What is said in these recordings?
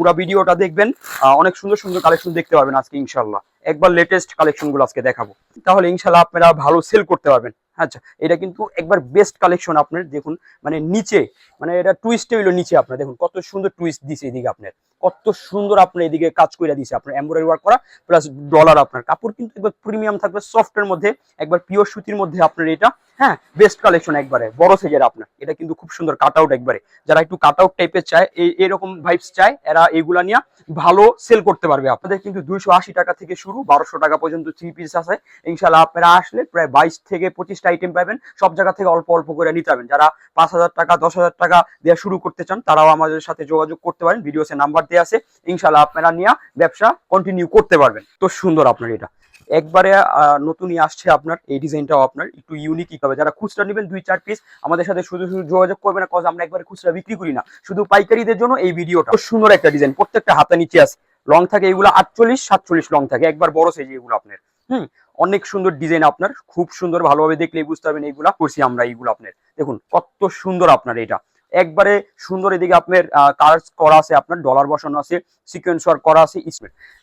পুরো ভিডিওটা দেখবেন। অনেক সুন্দর সুন্দর কালেকশন দেখতে পাবেন আজকে ইনশাল্লাহ একবার লেটেস্ট কালেকশনগুলো আজকে দেখাবো। তাহলে ইনশাল্লাহ আপনারা ভালো সেল করতে পারবেন। আচ্ছা এটা কিন্তু একবার বেস্ট কালেকশন আপনার, দেখুন মানে নিচে মানে এটা টুইস্টে হইল নিচে আপনার, দেখুন, কত সুন্দর টুইস্ট দিছে এদিকে আপনার, কত সুন্দর আপনার এদিকে কাজ করে দিছে আপনার এমব্রয়ডারি ওয়ার্ক করা প্লাস ডলার আপনার, কাপড় কিন্তু একবার প্রিমিয়াম থাকবে সফটের মধ্যে, একবার পিওর সুতির মধ্যে আপনার এটা হ্যাঁ বেস্ট কালেকশন একবারে, বড় সাইজের আপনার, এটা কিন্তু খুব সুন্দর কাট আউট একবারে, যারা একটু কাট আউট টাইপের চায় এরকম ভাইবস চায়, এরা এইগুলা নিয়ে ভালো সেল করতে পারবে, আপনাদের কিন্তু দুইশো আশি টাকা থেকে শুরু বারোশো টাকা পর্যন্ত থ্রি পিস আছে। ইনশাল্লাহ আপনারা আসলে প্রায় বাইশ থেকে পঁচিশটা আইটেম পাবেন। সব জায়গা থেকে অল্প অল্প করে নিতে পারবেন। যারা পাঁচ হাজার টাকা, দশ হাজার টাকা দেওয়া শুরু করতে চান, তারাও আমাদের সাথে যোগাযোগ করতে পারেন। ভিডিওসে নাম্বার দেওয়া আছে। ইনশাল্লাহ আপনারা নিয়ে ব্যবসা কন্টিনিউ করতে পারবেন। তো সুন্দর আপনার এটা। একবারে নতুনই আসছে আপনার। এই ডিজাইনটাও আপনার। একটু ইউনিক হবে। যারা খুচরা নেবেন, দুই, চার পিস আমাদের সাথে শুধু শুধু যোগাযোগ করবেন না কজ আমরা একবারে খুচরা বিক্রি করি না। শুধু পাইকারিদের জন্য এই ভিডিওটা সুন্দর একটা ডিজাইন প্রত্যেকটা হাতা নিচে আছে। লং থাকে এগুলো আটচল্লিশ, সাতচল্লিশ লং থাকে। একবার বড় সাইজ এগুলো আপনার। হুম, অনেক সুন্দর ডিজাইন আপনার। খুব সুন্দর ভালোভাবে দেখলে বুঝতে পারবেন এইগুলা করছি আমরা এইগুলো আপনার। দেখুন, কত সুন্দর আপনার এটা। একবারে সুন্দর এদিকে আপনার কার্স করা আছে আপনার ডলার বসানো আছে সিকোয়েন্স করা আছে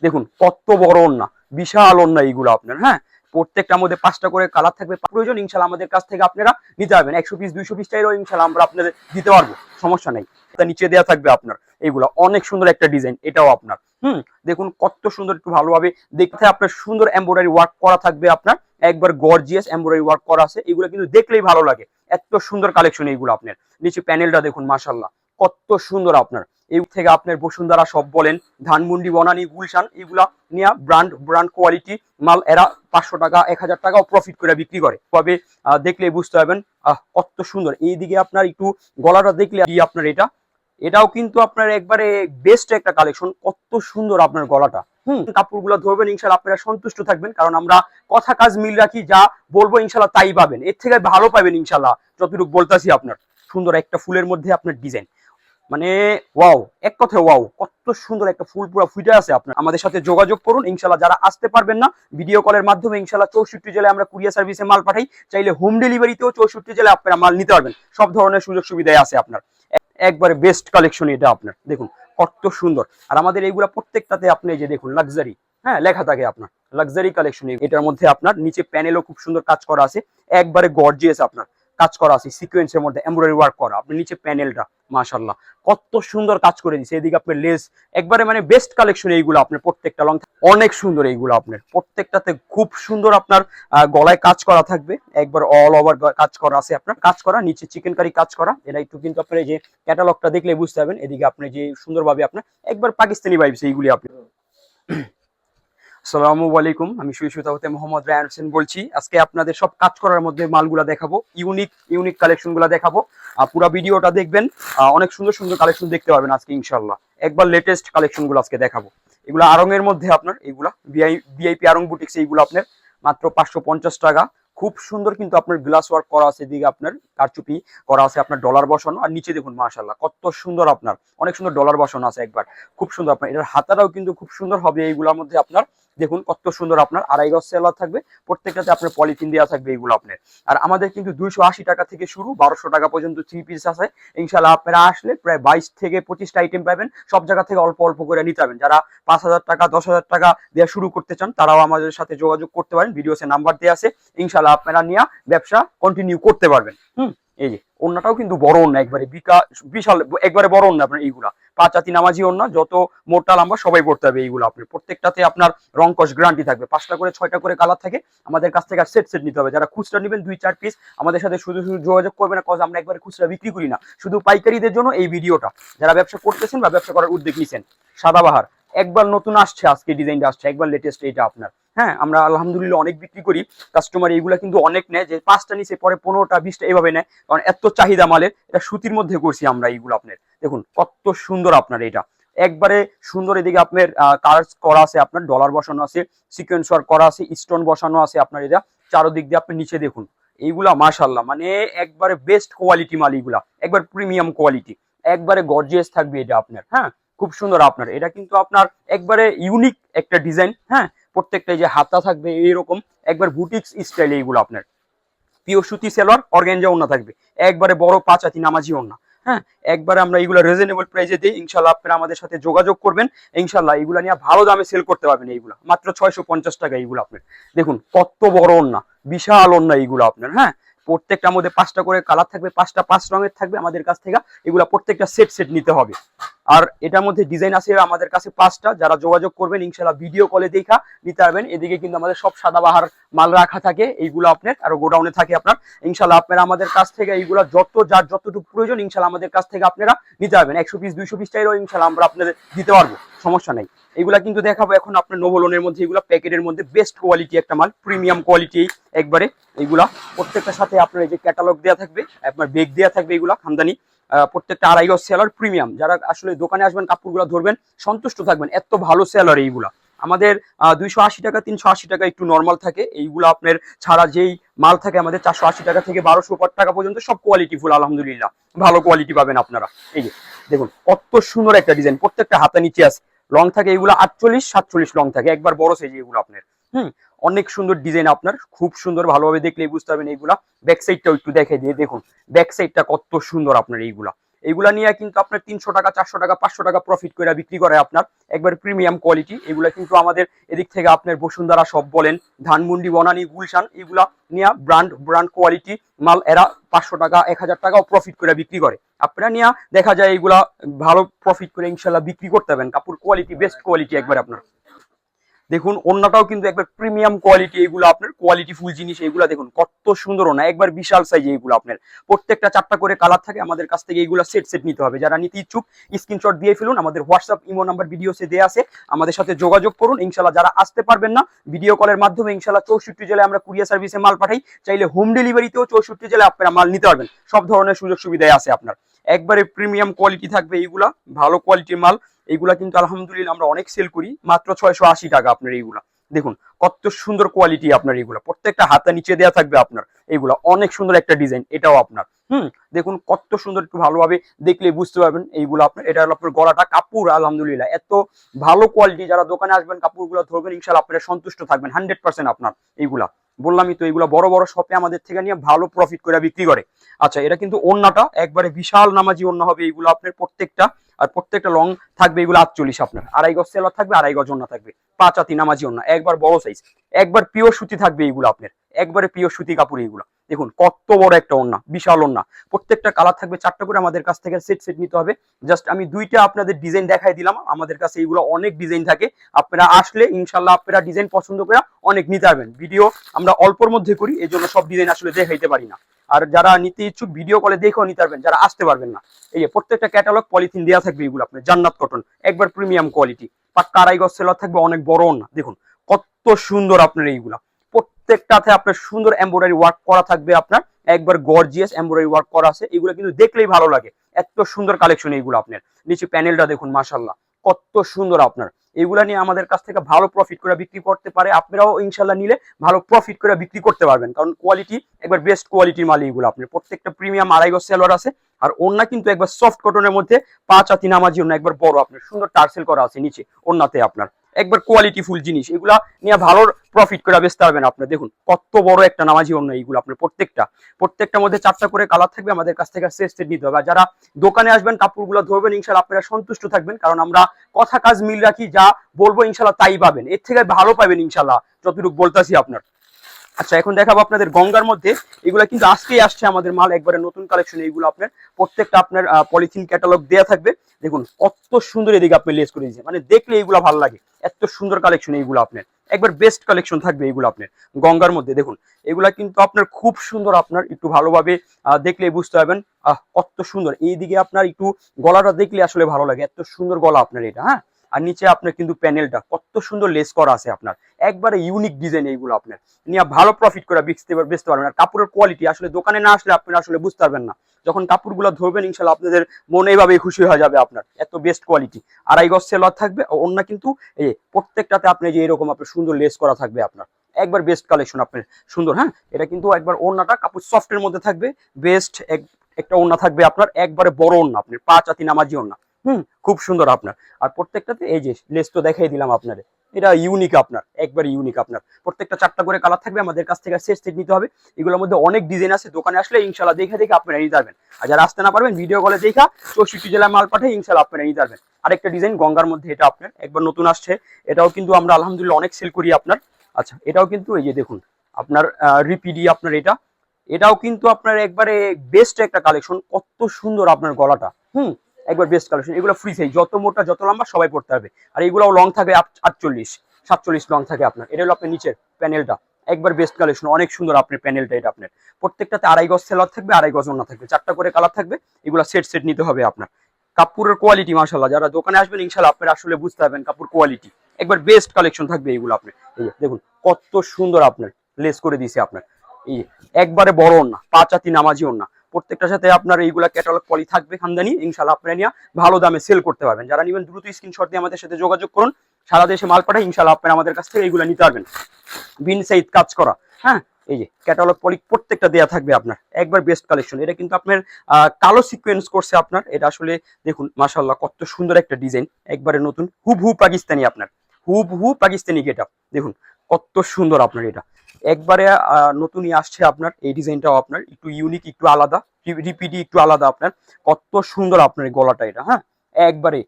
দেখুন, কত বড় ওন্না বিশাল ওন্না এইগুলো আপনার হ্যাঁ? প্রত্যেকটার মধ্যে পাঁচটা করে কালার থাকবে। প্রয়োজন ইনশাল্লাহ আমাদের কাছ থেকে আপনারা নিতে পারবেন। একশো পিস দুইশো পিস চাইলেও ইনশাল্লাহ আমরা আপনাদের দিতে পারব। সমস্যা নেই। এটা নিচে দেওয়া থাকবে আপনার। এইগুলো অনেক সুন্দর একটা ডিজাইন এটাও আপনার। হুম, দেখুন কত সুন্দর একটু ভালোভাবে দেখতে আপনার সুন্দর এমব্রয়ডারি ওয়ার্ক করা থাকবে আপনার। একবার গর্জিয়াস এমব্রয়ডারি ওয়ার্ক করা আছে। এগুলো কিন্তু দেখলেই ভালো লাগে। এত সুন্দর কালেকশন এইগুলো আপনার। নিচে প্যানেলটা দেখুন মাশাল্লাহ কত সুন্দর আপনার। এই থেকে আপনার বসুন্ধরা সব বলেন, ধানমন্ডি, বনানি, গুলশান, এগুলা নিয়ে ব্র্যান্ড ব্র্যান্ড কোয়ালিটি মাল এরা পাঁচশো টাকা, এক হাজার টাকাও প্রফিট করে বিক্রি করে। তবে দেখলে বুঝতে পারবেন কত সুন্দর। এইদিকে আপনার একটু গলাটা দেখলে আপনার এটা? এটাও কিন্তু আপনার একবারে বেস্ট একটা কালেকশন কত সুন্দর আপনার গলাটা। হুম, কাপড়গুলো ধরবেন ইনশাল্লাহ আপনারা সন্তুষ্ট থাকবেন। কারণ আমরা কথা কাজ মিল রাখি, যা বলব ইনশাল্লাহ তাই পাবেন। এর থেকে ভালো পাবেন ইনশাল্লাহ যতটুকু বলতাছি আপনার। সুন্দর একটা ফুলের মধ্যে আপনার ডিজাইন মানে ওয়াও এক কথায় ওয়াও কত সুন্দর একটা ফুল পুরো ফুটে আছে আপনার। আমাদের সাথে যোগাযোগ করুন ইনশাল্লাহ যারা আসতে পারবেন না ভিডিও কলের মাধ্যমে ইনশাল্লাহ চৌষট্টি জেলায় আমরা কুরিয়ার সার্ভিসে মাল পাঠাই, চাইলে হোম ডেলিভারিতেও চৌষট্টি জেলায় আপনারা মাল নিতে পারবেন। সব ধরনের সুযোগ সুবিধাই আছে আপনার। একবারে বেস্ট কালেকশন এটা আপনার। দেখুন, কত সুন্দর। আর আমাদের এইগুলা প্রত্যেকটাতে আপনি যে দেখুন লাক্সারি হ্যাঁ লেখা থাকে আপনার। লাক্সারি কালেকশন এটার মধ্যে আপনার, নিচে প্যানেলও খুব সুন্দর কাজ করা আছে। একবারে গর্জিয়াস আপনার। কাজ করা আছে সিকোয়েন্সের মধ্যে এমব্রয়ডারি ওয়ার্ক করা, আপনি নিচে প্যানেলটা মাশাল্লাহ কত সুন্দর কাজ করে দিছে, এদিকে আপনার লেস একবারে মানে বেস্ট কালেকশন এইগুলো আপনার প্রত্যেকটা লং অনেক সুন্দর এইগুলো আপনার। প্রত্যেকটাতে খুব সুন্দর আপনার গলায় কাজ করা থাকবে। একবার অল ওভার কাজ করা আছে আপনার। কাজ করা, নিচে চিকেন কারি কাজ করা। এটা একটু কিন্তু আপনার যে ক্যাটালগটা দেখলে বুঝতে পারবেন। এদিকে আপনি যে সুন্দরভাবে আপনার, একবার পাকিস্তানি ভাইবস এইগুলি আপনি আসসালামু আলাইকুম, আমি সুইসুতা হতে মোহাম্মদ রায়ান হোসেন বলছি। আজকে আপনাদের সব কাজ করার মধ্যে মালগুলা দেখাবো, ইউনিক ইউনিক কালেকশনগুলা দেখাবো পুরো ভিডিওটা দেখবেন অনেক সুন্দর সুন্দর কালেকশন দেখতে পাবেন আজকে ইনশাল্লাহ একবার লেটেস্ট কালেকশনগুলো আজকে দেখাবো। এগুলো আরঙের মধ্যে আপনার, এগুলা বিআই বিআইপি আরং বুটিক্স এইগুলো আপনার মাত্র পাঁচশো পঞ্চাশ টাকা। খুব সুন্দর কিন্তু আপনার গ্লাস ওয়ার্ক করা আছে, এদিকে আপনার কারচুপি করা আছে, আপনার ডলার বসানো। আর নিচে দেখুন মাশাল্লাহ কত সুন্দর আপনার। অনেক সুন্দর ডলার বসানো আছে একবার। খুব সুন্দর আপনার, এটার হাতাটাও কিন্তু খুব সুন্দর হবে এইগুলোর মধ্যে আপনার। দেখুন কত সুন্দর আপনার আড়াই গজ সেলার থাকবে প্রত্যেকটাতে আপনার পলিথিন দেওয়া থাকবে এইগুলো আপনার। আর আমাদের কিন্তু দুইশো আশি টাকা থেকে শুরু, বারোশো টাকা পর্যন্ত থ্রি পিস আছে। ইনশাল্লাহ আপনারা আসলে প্রায় বাইশ থেকে পঁচিশটা আইটেম পাবেন। সব জায়গা থেকে অল্প অল্প করে নিতে পারবেন। যারা পাঁচ হাজার টাকা, দশ হাজার টাকা দেওয়া শুরু করতে চান, তারাও আমাদের সাথে যোগাযোগ করতে পারেন। ভিডিওসে নাম্বার দেওয়া আছে। ইনশাল্লাহ আপনারা নিয়ে ব্যবসা কন্টিনিউ করতে পারবেন। হুম, এই যে অন্যটাও কিন্তু বড় অন্য একবারে বিকা বিশাল, একবারে বড় অন্য আপনার এইগুলা। পাঁচ হাতি নামাজি ওন্না যত মোটা লম্বা সবাই পড়তে হবে এইগুলো আপনার প্রত্যেকটাতে আপনার রং কস গ্যারান্টি থাকবে। পাঁচটা করে, ছয়টা করে কালার থাকে, আমাদের কাছ থেকে সেট সেট নিতে হবে। যারা খুচরা নেবেন দুই, চার পিস আমাদের সাথে শুধু শুধু যোগাযোগ করবে না কজ আমরা একবারে খুচরা বিক্রি করি না। শুধু পাইকারিদের জন্য এই ভিডিওটা। যারা ব্যবসা করতেছেন বা ব্যবসা করার উদ্যোগ নিছেন, সাদাবাহার, একবার নতুন আসছে আজকে ডিজাইনটা আসছে, একবার লেটেস্ট এটা আপনার। হ্যাঁ আমরা আলহামদুলিল্লাহ অনেক বিক্রি করি। কাস্টমার এইগুলা কিন্তু অনেক নেয়, যে পাঁচটা নিচে পরে পনেরোটা, বিশটা এভাবে নেয়। কারণ এত চাহিদা মালের, এটা সুতির মধ্যে করছি আমরা এইগুলো আপনার। দেখুন, কত সুন্দর আপনার এটা। একবারে সুন্দর এদিকে আপনার কার্স করা আছে, আপনার ডলার বসানো আছে সিকোয়েন্স করা আছে স্টোন বসানো আছে আপনার এটা। চারোদিক দিয়ে আপনি নিচে দেখুন, এইগুলা মাশাল্লাহ মানে একবারে বেস্ট কোয়ালিটি মাল এইগুলা, একবার প্রিমিয়াম কোয়ালিটি একবারে গর্জিয়াস থাকবে এটা আপনার হ্যাঁ? খুব সুন্দর আপনার। এটা কিন্তু আপনার একবারে ইউনিক একটা ডিজাইন হ্যাঁ? প্রত্যেকটা যে হাতা থাকবে, এইরকম একবার বুটিক্স স্টাইল এইগুলো আপনার। পিও সুতি সেলোয়ার অর্গেঞ্জা ওন্না থাকবে। একবারে বড় পাঁচ হাতি নামাজি ওন্না হ্যাঁ একবার আমরা এইগুলো রিজনেবল প্রাইসে দিই ইনশাল্লাহ আপনারা আমাদের সাথে যোগাযোগ করবেন। ইনশাল্লাহ এইগুলো নিয়ে ভালো দামে সেল করতে পারবেন এইগুলো। মাত্র ছয়শো পঞ্চাশ টাকা এইগুলো আপনার। দেখুন, কত বড় অন্যা, বিশাল অন্যা এইগুলো আপনার হ্যাঁ? প্রত্যেকটার মধ্যে পাঁচটা করে কালার থাকবে, পাঁচটা পাঁচ রঙের থাকবে আমাদের কাছ থেকে। এগুলো প্রত্যেকটা সেট সেট নিতে হবে। আর এটার মধ্যে ডিজাইন আছে আমাদের কাছে পাঁচটা, যারা যোগাযোগ করবেন, ইনশাল্লাহ ভিডিও কলে দেখা নিতে পারবেন। এদিকে কিন্তু আমাদের সব সাদাবাহার মাল রাখা থাকে, এইগুলো আপনার আর গোডাউনে থাকে আপনার। ইনশাল্লাহ আপনারা আমাদের কাছ থেকে এইগুলো যত যার যতটুকু প্রয়োজন, ইনশাল্লাহ আমাদের কাছ থেকে আপনারা নিতে পারবেন। একশো পিস দুইশো পিস চাইলেও ইনশাল্লাহ আমরা আপনাদের দিতে পারব, সমস্যা নেই। এগুলা কিন্তু দেখাবো এখন আপনার নোভলোনের মধ্যে এগুলো প্যাকেটের মধ্যে বেস্ট কোয়ালিটি একটা মাল প্রিমিয়াম কোয়ালিটি একবারে। এইগুলা প্রত্যেকটার সাথে আপনার এই যে ক্যাটালগ দেওয়া থাকবে, আপনার বেগ দেওয়া থাকবে এগুলা খামদানি প্রত্যেকটা আড়াই গজ সেলার প্রিমিয়াম যারা আসলে দোকানে আসবেন, কাপড়গুলো ধরবেন, সন্তুষ্ট থাকবেন। এত ভালো সেলার এইগুলা। আমাদের দুইশো আশি টাকা, তিনশো আশি টাকা একটু নর্মাল থাকে। এইগুলো আপনার ছাড়া যেই মাল থাকে আমাদের চারশো আশি টাকা থেকে বারোশো টাকা পর্যন্ত সব কোয়ালিটি ফুল আলহামদুলিল্লাহ। ভালো কোয়ালিটি পাবেন আপনারা। এই যে, দেখুন, কত সুন্দর একটা ডিজাইন প্রত্যেকটা হাতে নিচে আছে। লং থাকে এগুলো আটচল্লিশ, সাতচল্লিশ লং থাকে। একবার বড় সাইজ এগুলো আপনার। হুম অনেক সুন্দর ডিজাইন আপনার, খুব সুন্দর ভালোভাবে দেখলেই বুঝতে পারবেন এইগুলা। ব্যাক সাইডটাও একটু দেখে দিয়ে দেখুন। ব্যাক সাইডটা কত সুন্দর আপনার এইগুলা। এইগুলা নিয়ে কিন্তু আপনার তিনশো টাকা, চারশো টাকা, পাঁচশো টাকা প্রফিট করে বিক্রি করে আপনার। একবার প্রিমিয়াম কোয়ালিটি এগুলা কিন্তু আমাদের এদিক থেকে আপনার বসুন্ধরা সব বলেন, ধানমন্ডি, বনানি, গুলশান, এগুলা নিয়ে ব্র্যান্ড ব্র্যান্ড কোয়ালিটি মাল এরা পাঁচশো টাকা, এক হাজার টাকাও প্রফিট করে বিক্রি করে। আপনারা নিয়ে দেখা যায় এইগুলা ভালো প্রফিট করে ইনশাল্লাহ বিক্রি করতে পারবেন। কাপড় কোয়ালিটি বেস্ট কোয়ালিটি একবার আপনার। দেখুন, অন্যটাও কিন্তু একবার প্রিমিয়াম কোয়ালিটি এগুলো আপনার কোয়ালিটি ফুল জিনিস, এগুলো দেখুন, কত সুন্দর না, একবার বিশাল সাইজ এইগুলো আপনার। প্রত্যেকটা চারটা করে কালার থাকে, আমাদের কাছ থেকে এইগুলো সেট সেট নিতে হবে। যারা নিতে ইচ্ছুক স্ক্রিনশট দিয়ে ফেলুন, আমাদের হোয়াটসঅ্যাপ ইমো নাম্বার ভিডিওসে দেওয়া আছে। আমাদের সাথে যোগাযোগ করুন ইনশাল্লাহ যারা আসতে পারবেন না ভিডিও কলের মাধ্যমে ইনশাল্লাহ চৌষট্টি জেলায় আমরা কুরিয়ার সার্ভিসে মাল পাঠাই। চাইলে হোম ডেলিভারিতেও চৌষট্টি জেলায় আপনারা মাল নিতে পারবেন। সব ধরনের সুযোগ সুবিধায় আছে আপনার। একবারে প্রিমিয়াম কোয়ালিটি থাকবে এইগুলা, ভালো কোয়ালিটির মাল। এইগুলা কিন্তু আলহামদুলিল্লাহ আমরা অনেক সেল করি, মাত্র ছয়শো আশি টাকা আপনার এইগুলা। দেখুন, কত সুন্দর কোয়ালিটি আপনার এইগুলা। প্রত্যেকটা হাতে নিচে দেওয়া থাকবে আপনার এইগুলা। অনেক সুন্দর একটা ডিজাইন এটাও আপনার। হুম, দেখুন, কত সুন্দর একটু ভালোভাবে দেখলে বুঝতে পারবেন এইগুলো আপনার। এটা হলো আপনার গলাটা কাপড়, আলহামদুলিল্লাহ। এত ভালো কোয়ালিটি যারা দোকানে আসবেন, কাপড়গুলো ধরবেন ইনশাল্লাহ আপনারা সন্তুষ্ট থাকবেন হান্ড্রেড পার্সেন্ট আপনার এইগুলা। বললামই তো এইগুলা বড় বড় শপে আমাদের থেকে নিয়ে ভালো প্রফিট করে বিক্রি করে। আচ্ছা এটা কিন্তু ওন্নাটা একবারে বিশাল নামাজি ওন্না হবে এইগুলো আপনার প্রত্যেকটা। আর প্রত্যেকটা লং থাকবে এগুলো আটচল্লিশ আপনার। আড়াই গজ সেলার থাকবে, আড়াই গজ অন্য থাকবে। পাঁচ আতি নামাজি অন্য। একবার বড় সাইজ একবার পিওর সুতি থাকবে এইগুলো আপনার। একবারে পিওর সুতি কাপড় এইগুলো দেখুন, কত বড় একটা ওন্না বিশাল ওন্না প্রত্যেকটা কালার থাকবে চারটা করে আমাদের কাছ থেকে সেট সেট নিতে হবে। জাস্ট আমি দুইটা আপনাদের ডিজাইন দেখাই দিলাম, আমাদের কাছে এইগুলো অনেক ডিজাইন থাকে। আপনারা আসলে ইনশাল্লাহ আপনারা ডিজাইন পছন্দ করে অনেক নিতে পারবেন। ভিডিও আমরা অল্পর মধ্যে করি এই জন্য সব ডিজাইন আসলে দেখাইতে পারি না। আর যারা নিতে ইচ্ছুক ভিডিও কলে দেখেও নিতে পারবেন, যারা আসতে পারবেন না। এই যে প্রত্যেকটা ক্যাটালগ পলিথিন দেওয়া থাকবে এগুলো আপনার, জান্নাত কটন একবার প্রিমিয়াম কোয়ালিটি পাক্কা আড়াই গজ সেলার থাকবে, অনেক বড় না দেখুন, কত সুন্দর আপনার এইগুলা। প্রত্যেকটাতে আপনার সুন্দর এমব্রয়ডারি ওয়ার্ক করা থাকবে আপনার। একবার গর্জিয়াস এমব্রয়ডারি ওয়ার্ক করা আছে, এগুলো কিন্তু দেখলেই ভালো লাগে। এত সুন্দর কালেকশন এইগুলো আপনার। নিচে প্যানেলটা দেখুন মাশাল্লাহ কত সুন্দর আপনার। এগুলা নিয়ে আমাদের কাছ থেকে ভালো প্রফিট করে বিক্রি করতে পারে, আপনারাও ইনশাল্লাহ নিলে ভালো প্রফিট করে বিক্রি করতে পারবেন। কারণ কোয়ালিটি একবার বেস্ট কোয়ালিটির মাল এগুলো আপনার। প্রত্যেকটা প্রিমিয়াম আড়াই গজ সেলোয়ার আছে, আর ওন্না কিন্তু একবার সফট কটনের মধ্যে পাঁচ আতি নামাজি ওন্না একবার বড় আপনার। সুন্দর টার্সেল করা আছে নিচে ওন্নাতে আপনার। একবার কোয়ালিটি ফুল জিনিস, এগুলা নিয়ে ভালো প্রফিট করে বেচতে পারবেন আপনার দেখুন, কত বড় একটা নামাজি অন্য এইগুলো আপনার প্রত্যেকটা। প্রত্যেকটার মধ্যে চারটা করে কালার থাকবে, আমাদের কাছ থেকে শ্রেষ্ঠ নিতে হবে। যারা দোকানে আসবেন, কাপড়গুলো ধরবেন ইনশাল্লাহ আপনারা সন্তুষ্ট থাকবেন। কারণ আমরা কথা কাজ মিল রাখি, যা বলব ইনশাল্লাহ তাই পাবেন। এর থেকে ভালো পাবেন ইনশাল্লাহ যতটুকু বলতেছি আপনার। আচ্ছা এখন দেখাবো আপনাদের গঙ্গার মধ্যে। এগুলো কিন্তু আজকেই আসছে আমাদের মাল, একবারে নতুন কালেকশন এইগুলো আপনার। প্রত্যেকটা আপনার পলিথিন ক্যাটালগ দেওয়া থাকবে। দেখুন, কত সুন্দর এদিকে আপনি লেস করে দিয়েছে মানে দেখলে এইগুলো ভালো লাগে। এত সুন্দর কালেকশন এইগুলো আপনার। একবার বেস্ট কালেকশন থাকবে এগুলো আপনার। গঙ্গার মধ্যে, দেখুন। এগুলা কিন্তু আপনার খুব সুন্দর আপনার, একটু ভালোভাবে দেখলে বুঝতে পারবেন। আহ, কত সুন্দর। এইদিকে আপনার একটু গলাটা দেখলে আসলে ভালো লাগে। এত সুন্দর গলা আপনার এটা হ্যাঁ? আর নিচে আপনার কিন্তু প্যানেলটা, কত সুন্দর লেস করা আছে আপনার। একবারে ইউনিক ডিজাইন এইগুলো আপনার। নিয়ে ভালো প্রফিট করে পার- বেচতে পারবেন আর কাপড়ের কোয়ালিটি আসলে দোকানে না আসলে আপনারা আসলে বুঝতে পারবেন না। যখন কাপড়গুলো ধরবেন, ইনশাল্লাহ আপনাদের মনে এইভাবে খুশি হয়ে যাবে আপনার। এত বেস্ট কোয়ালিটি আড়াই গজ সেলার থাকবে অন্য কিন্তু এই প্রত্যেকটাতে আপনি যে এরকম আপনার সুন্দর লেস করা থাকবে আপনার। একবার বেস্ট কালেকশন আপনার সুন্দর হ্যাঁ? এটা কিন্তু একবার ওড়নাটা কাপড় সফটের মধ্যে থাকবে বেস্ট একটা ওড়না থাকবে আপনার, একবারে বড় ওড়না আপনার পাঁচ আতি নামাজি ওড়না। হুম, খুব সুন্দর আপনার। আর প্রত্যেকটাতে এই যে লেস তো দেখাই দিলাম আপনার এটা ইউনিক আপনার, একবার ইউনিক আপনার। প্রত্যেকটা চারটা করে কালার থাকবে, আমাদের কাছ থেকে সেট সেট নিতে হবে। এগুলোর মধ্যে অনেক ডিজাইন আছে, দোকানে আসলে ইনশাল্লাহ দেখে দেখে আপনারা নিতে পারবেন। আর যারা আসতে না পারবেন ভিডিও কলে দেখা, চৌষট্টি জেলায় মাল পাঠিয়ে ইনশাল্লাহ আপনারা নিতে পারবেন। আরেকটা ডিজাইন গঙ্গার মধ্যে, এটা আপনার, একবার নতুন আসছে। এটাও কিন্তু আমরা আলহামদুলিল্লাহ অনেক সেল করি আপনার। আচ্ছা এটাও কিন্তু এই যে দেখুন, আপনার রিপিডি আপনার এটা। এটাও কিন্তু আপনার একবারে বেস্ট একটা কালেকশন কত সুন্দর আপনার গলাটা। হুম একবার বেস্ট কালেকশন এগুলো ফ্রি সাইজ যত মোটা, যত লম্বা, সবাই পড়তে হবে। আর এগুলোও লং থাকে আট- আটচল্লিশ, সাতচল্লিশ লং থাকে আপনার। এটা হলো আপনার নিচের প্যানেলটা একবার বেস্ট কালেকশন অনেক সুন্দর আপনার প্যানেলটা এটা আপনার। প্রত্যেকটাতে আড়াই গজ সেলার থাকবে, আড়াই গজ অন্য থাকবে। চারটা করে কালার থাকবে, এগুলো সেট সেট নিতে হবে আপনার। কাপড়ের কোয়ালিটি মাশাল্লাহ যারা দোকানে আসবেন ইনশাল্লাহ আপনার আসলে বুঝতে পারবেন কাপড় কোয়ালিটি একবার বেস্ট কালেকশন থাকবে এইগুলো আপনার। এই দেখুন, কত সুন্দর আপনার লেস করে দিয়েছে আপনার। এই একবারে বড় না পাঁচাতি নামাজি না প্রত্যেকটার সাথে আপনার এইগুলা ক্যাটালগ পলি থাকবে খানদানি ইনশাল্লাহ আপনারা নিয়ে ভালো দামে সেল করতে পারবেন। যারা নিবেন, দ্রুত স্ক্রিনশট দিয়ে আমাদের সাথে যোগাযোগ করুন। সারা দেশে মাল পাঠায় ইনশাল্লাহ আপনারা আমাদের কাছ থেকে এইগুলো নিতে পারবেন। বিন সাইড কাজ করা। হ্যাঁ এই যে ক্যাটালগ পলি প্রত্যেকটা দেয়া থাকবে আপনার। একবার বেস্ট কালেকশন এটা কিন্তু আপনার কালো সিকোয়েন্স করছে আপনার। এটা আসলে দেখুন মাশাল্লাহ কত সুন্দর একটা ডিজাইন একবারে নতুন হুব হু পাকিস্তানি আপনার। হুব হু পাকিস্তানি গেট দেখুন, কত সুন্দর আপনার এটা। একবারে নতুনই আসছে আপনার, এই ডিজাইনটাও আপনার, একটু ইউনিক একটু আলাদা রিপিডি একটু আলাদা আপনার। কত সুন্দর আপনার গলাটা এটা হ্যাঁ? একবারে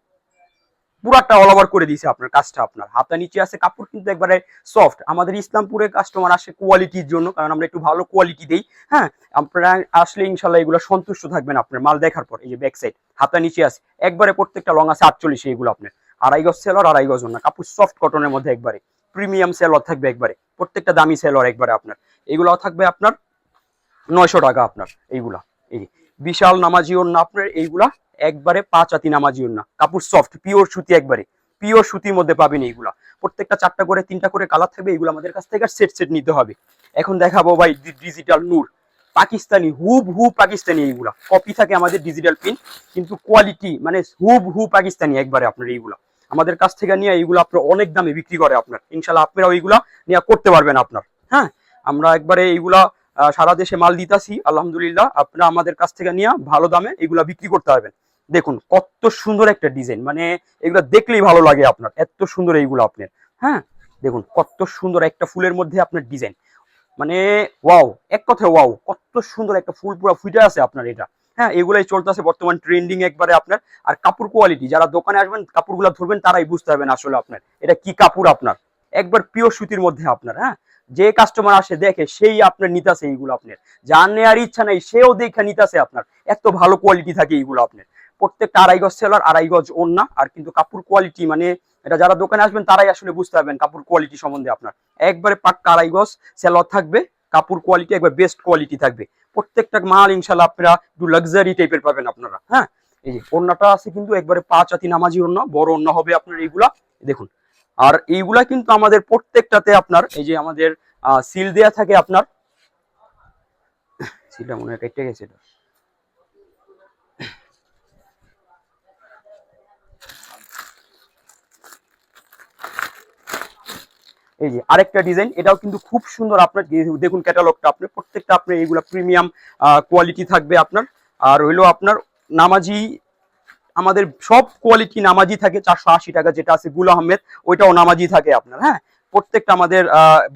পুরাটা অল ওভার করে দিয়েছে আপনার কাজটা আপনার। হাতা নিচে আছে, কাপড় কিন্তু একবারে সফট আমাদের ইসলামপুরে কাস্টমার আসে কোয়ালিটির জন্য, কারণ আমরা একটু ভালো কোয়ালিটি দেই হ্যাঁ? আপনারা আসলে ইনশাল্লাহ এগুলো সন্তুষ্ট থাকবেন আপনার মাল দেখার পর, এই যে ব্যাক সাইড হাতা নিচে আছে, একবারে প্রত্যেকটা লং আছে, আটচল্লিশ এগুলো আপনার। আড়াই গজ সেলর আড়াই গজ না কাপড় সফট কটনের মধ্যে একবারে। প্রিমিয়াম সেলর থাকবে একবারে। প্রত্যেকটা দামি সেলর একবারে আপনার। এগুলো থাকবে আপনার নয়শো টাকা আপনার, এইগুলা। এই বিশাল নামাজি ওন্না আপনার, এইগুলা একবারে পাঁচ আতি নামাজি ওন্না কাপড় সফট পিওর সুতি একবারে। পিওর সুতির মধ্যে পাবেন এইগুলা। প্রত্যেকটা চারটা করে, তিনটা করে কালার থাকবে, এইগুলো আমাদের কাছ থেকে সেট সেট নিতে হবে। এখন দেখাবো ভাই ডিজিটাল নূর। পাকিস্তানি, হুব হু পাকিস্তানি এইগুলা। কপি থাকে আমাদের ডিজিটাল পিন কিন্তু কোয়ালিটি মানে হুব হু পাকিস্তানি একবারে আপনার এইগুলা। আমাদের কাছ থেকে নিয়ে এইগুলো আপনার অনেক দামে বিক্রি করে আপনার। ইনশাল্লাহ আপনারা ওইগুলা নিয়ে করতে পারবেন আপনার। হ্যাঁ? আমরা একবারে এইগুলা সারা দেশে মাল দিতাছি, আলহামদুলিল্লাহ আপনারা আমাদের কাছ থেকে নিয়ে ভালো দামে এগুলা বিক্রি করতে পারবেন। দেখুন, কত সুন্দর একটা ডিজাইন মানে এগুলো দেখলেই ভালো লাগে আপনার, এত সুন্দর এইগুলো আপনার। হ্যাঁ? দেখুন, কত সুন্দর একটা ফুলের মধ্যে আপনার ডিজাইন। মানে ওয়াও, এক কথায় ওয়াও, কত সুন্দর একটা ফুল পুরো ফুটে আছে আপনার এটা। হ্যাঁ এগুলাই চলতেছে বর্তমান ট্রেন্ডিং একবারে আপনার। আর কাপড় কোয়ালিটি যারা দোকানে আসবেন, কাপড়গুলো ধরবেন, তারাই বুঝতে পারবেন আসলে আপনার। এটা কি কাপড় আপনার? একবার পিওর সুতির মধ্যে আপনার হ্যাঁ? যে কাস্টমার আসে, দেখে, সেই আপনার নিতাছে এইগুলো আপনার। যার নেওয়ার ইচ্ছা নেই, সেও দেখে নিতাছে আপনার। এত ভালো কোয়ালিটি থাকে এইগুলো আপনার। প্রত্যেকটা আড়াই গজ সেলার আড়াই গজ ওন্না আর কিন্তু কাপড় কোয়ালিটি মানে এটা যারা দোকানে আসবেন, তারাই আসলে বুঝতে পারবেন কাপড় কোয়ালিটি সম্বন্ধে আপনার। একবারে পাক্কা আড়াই গজ সেলার থাকবে, কাপড় কোয়ালিটি একবার বেস্ট কোয়ালিটি থাকবে। প্রত্যেকটা মাল ইনশাল্লাহ আপনারা একটু লাক্সারি টাইপের পাবেন আপনারা হ্যাঁ? এই যে অন্যটা আছে কিন্তু একবারে পাঁচ আতি নামাজি অন্য, বড় অন্য হবে আপনার এইগুলা, দেখুন। আর এইগুলা কিন্তু আমাদের প্রত্যেকটাতে আপনার, এই যে আমাদের সিল দেয়া থাকে আপনার। সিলটা মনে হয় কেটে গেছে এটা। এই যে আরেকটা ডিজাইন এটাও কিন্তু খুব সুন্দর আপনার দেখুন ক্যাটালগটা আপনার প্রত্যেকটা আপনার এইগুলা প্রিমিয়াম কোয়ালিটি থাকবে আপনার। আর হইল আপনার নামাজি, আমাদের সব কোয়ালিটি নামাজি থাকে, চারশো আশি টাকা যেটা আছে গুল আহমেদ, ওইটাও নামাজি থাকে আপনার হ্যাঁ? প্রত্যেকটা আমাদের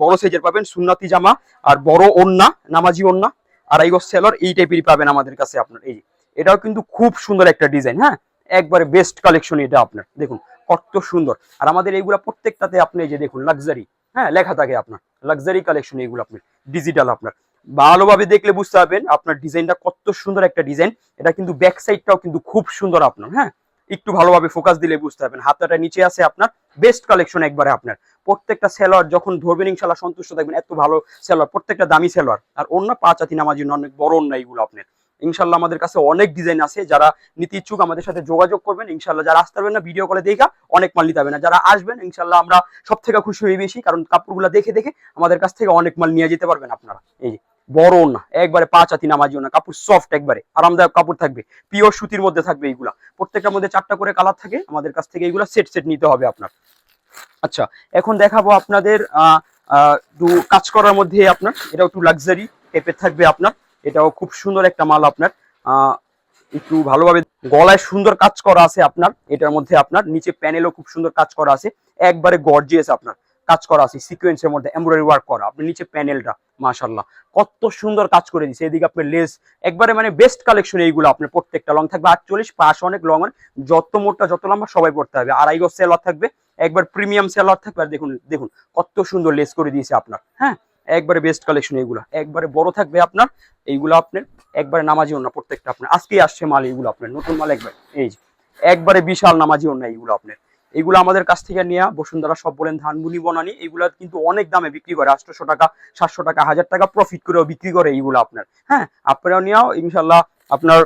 বড় সাইজের পাবেন, সুন্নাতি জামা আর বড় ওন্না, নামাজি ওন্না, আড়াই গজ সেলর, এই টাইপেরই পাবেন আমাদের কাছে আপনার, এই এটাও কিন্তু খুব সুন্দর একটা ডিজাইন হ্যাঁ? একবারে বেস্ট কালেকশন এটা আপনার, দেখুন। কত সুন্দর। আর আমাদের এইগুলা প্রত্যেকটাতে আপনি যে দেখুন লাক্সারি হ্যাঁ লেখা থাকে আপনার। লাক্সারি কালেকশন এইগুলো আপনার ডিজিটাল আপনার। ভালোভাবে দেখলে বুঝতে পারবেন আপনার ডিজাইনটা কত সুন্দর একটা ডিজাইন। এটা কিন্তু ব্যাক সাইডটাও কিন্তু খুব সুন্দর আপনার হ্যাঁ। একটু ভালোভাবে ফোকাস দিলে বুঝতে পারবেন। হাতাটা নিচে আছে আপনার বেস্ট কালেকশন একবারে আপনার। প্রত্যেকটা সেলার যখন ধরবেন ইনশাল্লাহ সন্তুষ্ট থাকবেন, এত ভালো সেলার প্রত্যেকটা দামি সেলার আর অন্য পাঁচ আতি নামার জন্য অনেক বড় অন্য এইগুলো আপনার। ইনশাল্লাহ আমাদের কাছে অনেক ডিজাইন আছে, যারা নিতে ইচ্ছুক আমাদের সাথে যোগাযোগ করবেন ইনশাল্লাহ যারা আসতে পারবেন না ভিডিও কলে দেখা অনেক মাল নিতে না। যারা আসবেন ইনশাল্লাহ আমরা সব থেকে খুশি হই বেশি, কারণ কাপড়গুলো দেখে দেখে আমাদের কাছ থেকে অনেক মাল নিয়ে যেতে পারবেন আপনারা। এই যে, বড় না একবারে পাঁচ হাতি নামাজি না কাপড় সফট একবারে, আরামদায়ক কাপড় থাকবে পিওর সুতির মধ্যে থাকবে এইগুলা। প্রত্যেকটার মধ্যে চারটা করে কালার থাকে, আমাদের কাছ থেকে এইগুলা সেট সেট নিতে হবে আপনার। আচ্ছা এখন দেখাবো আপনাদের কাজ করার মধ্যে আপনার, এটাও একটু লাক্সারি টাইপের থাকবে আপনার। এটাও খুব সুন্দর একটা মাল আপনার। একটু ভালোভাবে গলায় সুন্দর কাজ করা আছে আপনার। এটার মধ্যে আপনার নিচে প্যানেলও খুব সুন্দর কাজ করা আছে। একবারে গর্জিয়াস আপনার কাজ করা আছে সিকোয়েন্সের মধ্যে এমব্রয়ডারি ওয়ার্ক করা, আপনি নিচে প্যানেলটা মাশাল্লাহ কত সুন্দর কাজ করে দিছে। এদিকে আপনার লেস একবারে মানে বেস্ট কালেকশন এইগুলো আপনার প্রত্যেকটা লং থাকবে। আটচল্লিশ পাশ অনেক লং যত মোটটা যত লম্বা সবাই পড়তে হবে। আড়াই গজ সেলার থাকবে, একবার প্রিমিয়াম সেলার থাকবে। আর দেখুন দেখুন, কত সুন্দর লেস করে দিয়েছে আপনার। হ্যাঁ? একবারে বেস্ট কালেকশন এইগুলো। একবারে বড় থাকবে আপনার, এইগুলো আপনার, একবারে নামাজি অন্য প্রত্যেকটা আপনার। আজকেই আসছে মাল এইগুলো আপনার, নতুন মাল একবার, এই যে। একবারে বিশাল নামাজি অন্য এইগুলো আপনার। এইগুলো আমাদের কাছ থেকে নেওয়া বসুন্ধরা সব বলেন ধানমুনি বনানি, এইগুলো কিন্তু অনেক দামে বিক্রি করে, আটশোশো টাকা, সাতশো টাকা, হাজার টাকা প্রফিট করেও বিক্রি করে এইগুলো আপনার। হ্যাঁ আপনারাও নেওয়া ইনশাল্লাহ আপনার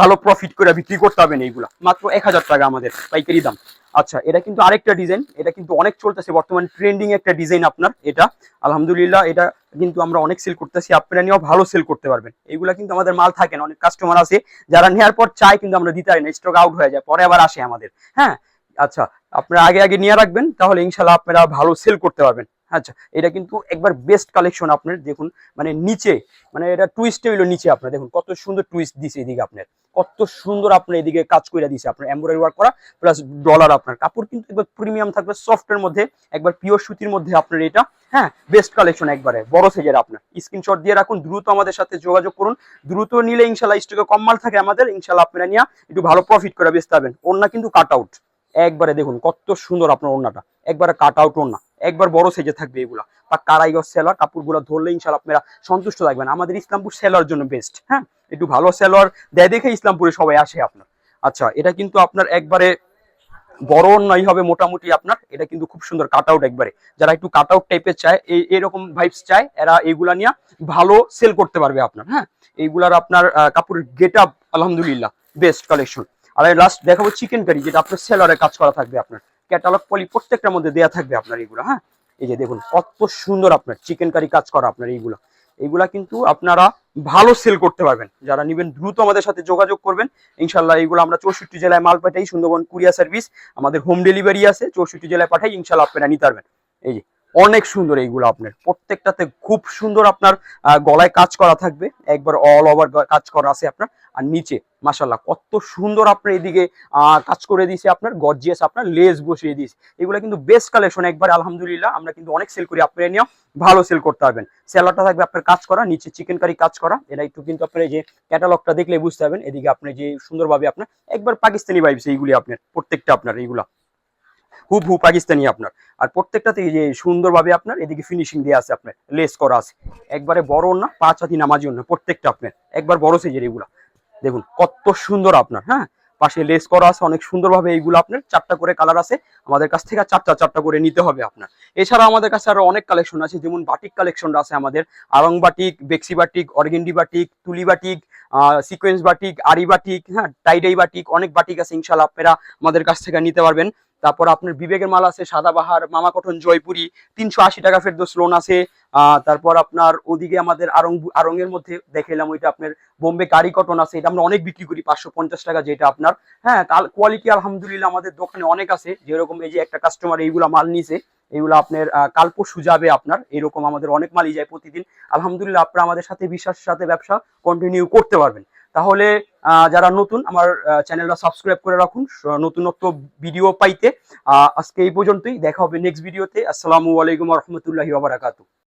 ভালো প্রফিট করে বিক্রি করতে হবেন এইগুলা। মাত্র এক হাজার টাকা আমাদের পাইকারি দাম। আচ্ছা এটা কিন্তু আরেকটা ডিজাইন এটা কিন্তু অনেক চলতেছে। বর্তমান ট্রেন্ডিং একটা ডিজাইন আপনার, এটা। আলহামদুলিল্লাহ, এটা কিন্তু আমরা অনেক সেল করতেছি। আপনারা নিয়েও ভালো সেল করতে পারবেন। এইগুলা কিন্তু আমাদের মাল থাকে না, অনেক কাস্টমার আছে। যারা নেওয়ার পর চাই কিন্তু আমরা দিতে পারি না স্টক আউট হয়ে যায়, পরে আবার আসে আমাদের। হ্যাঁ? আচ্ছা আপনারা আগে আগে নিয়ে রাখবেন, তাহলে ইনশাল্লাহ আপনারা ভালো সেল করতে পারবেন। আচ্ছা এটা কিন্তু একবার বেস্ট কালেকশন আপনার, দেখুন মানে নিচে মানে এটা টুইস্টে হইল নিচে আপনার, দেখুন, কত সুন্দর টুইস্ট দিছে এদিকে আপনার, কত সুন্দর আপনার এদিকে কাজ করে দিছে আপনার এমব্রয়ডারি ওয়ার্ক করা প্লাস ডলার আপনার, কাপড় কিন্তু একবার প্রিমিয়াম থাকবে সফটের মধ্যে, একবার পিওর সুতির মধ্যে আপনার এটা হ্যাঁ বেস্ট কালেকশন একবারে, বড় সাইজের আপনার স্ক্রিনশট দিয়ে রাখুন, দ্রুত আমাদের সাথে যোগাযোগ করুন, দ্রুত নিলে ইনশাল্লাহ স্টকে কম মাল থাকে আমাদের, ইনশাল্লাহ আপনারা নিয়ে একটু ভালো প্রফিট করে বেচতে পারবেন, ওড়না কিন্তু কাট আউট একবারে দেখুন, কত সুন্দর আপনার ওড়নাটা, একবারে কাট আউট ওড়না। একবার বড় সাইজে থাকবে এগুলা। বা কারাইগজ সেলার কাপড়গুলো ধরলে ইনশাল্লাহ আপনারা সন্তুষ্ট থাকবেন। আমাদের ইসলামপুর সেলার জন্য বেস্ট হ্যাঁ? একটু ভালো সেলার দেয় দেখে ইসলামপুরে সবাই আসে আপনার। আচ্ছা এটা কিন্তু আপনার একবারে বড় নয় হবে, মোটামুটি আপনার, এটা কিন্তু খুব সুন্দর কাট আউট একবারে। যারা একটু কাট আউট টাইপের চায়, এই, এরকম ভাইবস চায়, এরা এইগুলা নিয়ে ভালো সেল করতে পারবে আপনার হ্যাঁ? এইগুলার আপনার কাপড়ের গেট আপ আলহামদুলিল্লাহ বেস্ট কালেকশন আর লাস্ট দেখাবো চিকেন কারি যেটা আপনার সেলারে কাজ করা থাকবে আপনার। ক্যাটালগ পলি প্রত্যেকটার মধ্যে দেওয়া থাকবে আপনার এইগুলো হ্যাঁ? এই যে দেখুন, কত সুন্দর আপনার চিকেন কারি কাজ করা আপনার এইগুলো। এইগুলা কিন্তু আপনারা ভালো সেল করতে পারবেন। যারা নিবেন, দ্রুত আমাদের সাথে যোগাযোগ করবেন। ইনশাল্লাহ এইগুলো আমরা চৌষট্টি জেলায় মাল পাঠাই, সুন্দরবন কুরিয়া সার্ভিস আমাদের হোম ডেলিভারি আছে, চৌষট্টি জেলায় পাঠাই, ইনশাল্লাহ আপনারা নিতে পারবেন। এই যে অনেক সুন্দর এইগুলো আপনার। প্রত্যেকটাতে খুব সুন্দর আপনার গলায় কাজ করা থাকবে। একবার অল ওভার কাজ করা আছে আপনার। আর নিচে মাসাল্লাহ কত সুন্দর আপনার এদিকে কাজ করে দিয়েছে আপনার। গর্জিয়াস আপনার লেস বসিয়ে দিয়েছে। এগুলো কিন্তু বেস্ট কালেকশন একবার, আলহামদুলিল্লাহ। আমরা কিন্তু অনেক সেল করি, আপনারা নিয়েও ভালো সেল করতে পারবেন। সেলারটা থাকবে আপনার কাজ করা, নিচে চিকেন কারি কাজ করা। এটা একটু কিন্তু আপনার যে ক্যাটালগটা দেখলে বুঝতে পারবেন। এদিকে আপনি যে সুন্দরভাবে আপনার, একবার পাকিস্তানি ভাইবস এইগুলি আপনার, প্রত্যেকটা আপনার এইগুলা। হুব হু পাকিস্তানি আপনার। আর প্রত্যেকটাতে এই যে সুন্দরভাবে আপনার, এদিকে ফিনিশিং দেওয়া আছে আপনার লেস করা আছে। একবারে বড় না, পাঁচ হাতি নামাজি না প্রত্যেকটা আপনার। একবার বড় সাইজের এগুলা। দেখুন, কত সুন্দর আপনার হ্যাঁ? পাশে লেস করা আছে, অনেক সুন্দরভাবে এইগুলো আপনার, চারটা করে কালার আছে। আমাদের কাছ থেকে চারটা চারটা করে নিতে হবে আপনার। এছাড়া আমাদের কাছে আরও অনেক কালেকশন আছে, যেমন বাটিক কালেকশনটা আছে আমাদের। আরং বাটিক বেক্সি বাটিক অর্গেন্ডি বাটিক তুলি batik sequence batik aari batik হ্যাঁ? টাইডাই বাটিক অনেক বাটিক আছে ইনশাল্লাহ আপনারা আমাদের কাছ থেকে নিতে পারবেন। তারপর আপনার বিবেকের মাল আছে, সাদাবাহার মামা কটন জয়পুরি, তিনশো আশি টাকা ফেরদোস লোন আছে। তারপর আপনার ওদিকে আমাদের আরং আরং এর মধ্যে দেখাইলাম, ওইটা আপনার বোম্বে কারি কটন আছে, এটা আমরা অনেক বিক্রি করি, পাঁচশো পঞ্চাশ টাকা যেটা আপনার। হ্যাঁ কোয়ালিটি আলহামদুলিল্লাহ আমাদের দোকানে অনেক আছে, যেরকম এই যে একটা কাস্টমার এইগুলা মাল নিছে, এইগুলো আপনার কাল পরশু আপনার, এরকম আমাদের অনেক মালই যায় প্রতিদিন। আলহামদুলিল্লাহ আপনারা আমাদের সাথে বিশ্বাসের সাথে ব্যবসা কন্টিনিউ করতে পারবেন। তাহলে যারা নতুন, আমার চ্যানেলটা সাবস্ক্রাইব করে রাখুন। নতুনত্ব ভিডিও পাইতে। আজকে এই পর্যন্তই। দেখা হবে নেক্সট ভিডিওতে আসসালামু আলাইকুম রহমতুল্লাহি ওবারাকাতু